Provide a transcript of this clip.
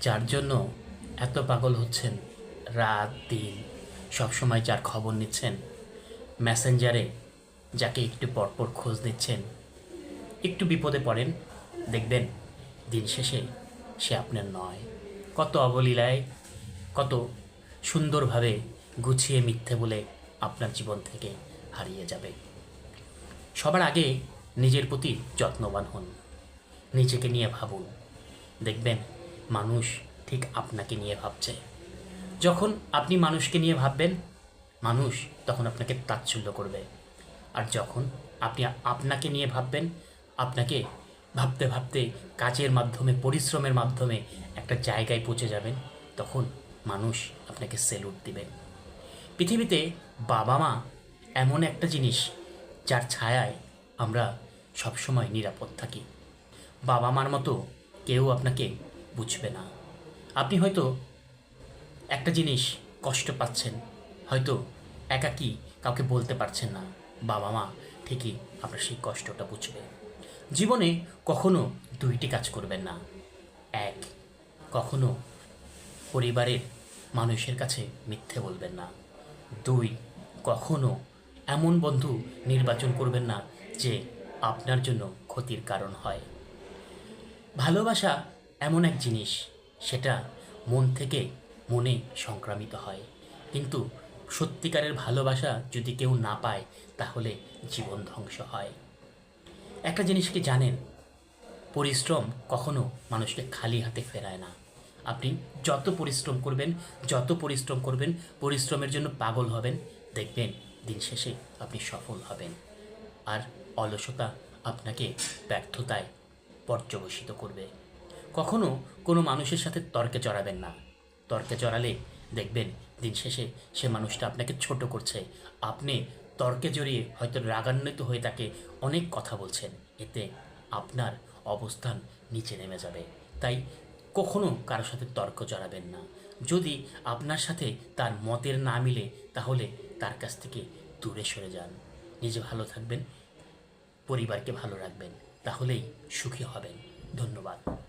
যার জন্য এত পাগল হচ্ছেন। রাত, দিন সবসময় যার খবর নিচ্ছেন। মেসেঞ্জারে যাকে একটু পরপর খোঁজ নিচ্ছেন। একটু বিপদে পড়েন। দেখবেন দিন শেষে সে আপনার নয়। কত অবলীলায়, কত সুন্দরভাবে গুছিয়ে মিথ্যে বলে আপনার জীবন থেকে হারিয়ে যাবে। সবার আগে নিজের প্রতি যত্নবান হন। নিজেকে নিয়ে ভাবুন। দেখবেন মানুষ ঠিক আপনাকে নিয়ে ভাবছে। যখন আপনি মানুষকে নিয়ে ভাববেন, মানুষ তখন আপনাকে তাচ্ছল্য করবে। আর যখন আপনি আপনাকে নিয়ে ভাববেন, আপনাকে ভাবতে ভাবতে কাজের মাধ্যমে, পরিশ্রমের মাধ্যমে একটা জায়গায় পৌঁছে যাবেন, তখন মানুষ আপনাকে সেলুট দিবে। পৃথিবীতে বাবা মা এমন একটা জিনিস যার ছায়ায় আমরা সবসময় নিরাপদ থাকি। বাবা মার মতো কেউ আপনাকে বুঝবে না। আপনি হয়তো একটা জিনিস কষ্ট পাচ্ছেন, হয়তো একাকী কাউকে বলতে পারছেন না বাবা মা ঠিকই আপনার সেই কষ্টটা বুঝবে। জীবনে কখনো দুইটি কাজ করবেন না। এক, কখনো পরিবারের মানুষের কাছে মিথ্যে বলবেন না। দুই, কখনো এমন বন্ধু নির্বাচন করবেন না যে আপনার জন্য ক্ষতির কারণ হয়। ভালোবাসা এমন এক জিনিস, সেটা মন থেকে মনে সংক্রামিত হয়। কিন্তু সত্যিকারের ভালোবাসা যদি কেউ না পায়, তাহলে জীবন ধ্বংস হয়। একটা জিনিস কি জানেন? পরিশ্রম কখনো মানুষকে খালি হাতে ফেরায় না। আপনি যত পরিশ্রম করবেন, যত পরিশ্রম করবেন, পরিশ্রমের জন্য পাগল হবেন, দেখবেন দিন শেষে আপনি সফল হবেন। আর অলসতা আপনাকে ব্যর্থতায় পর্যবসিত করবে। কখনো কোনো মানুষের সাথে তর্কে জড়াবেন না। তর্কে জড়ালে দেখবেন দিন শেষে সে মানুষটা আপনাকে ছোট করছে। আপনি তর্কে জড়িয়ে হয়তো রাগান্বিত হয়ে তাকে অনেক কথা বলছেন। এতে আপনার অবস্থান নিচে নেমে যাবে। তাই কখনো কারোর সাথে তর্ক জড়াবেন না। যদি আপনার সাথে তার মতের না মিলে, তাহলে তার কাছ থেকে দূরে সরে যান। নিজে ভালো থাকবেন, পরিবারকে ভালো রাখবেন, তাহলেই সুখী হবেন। ধন্যবাদ।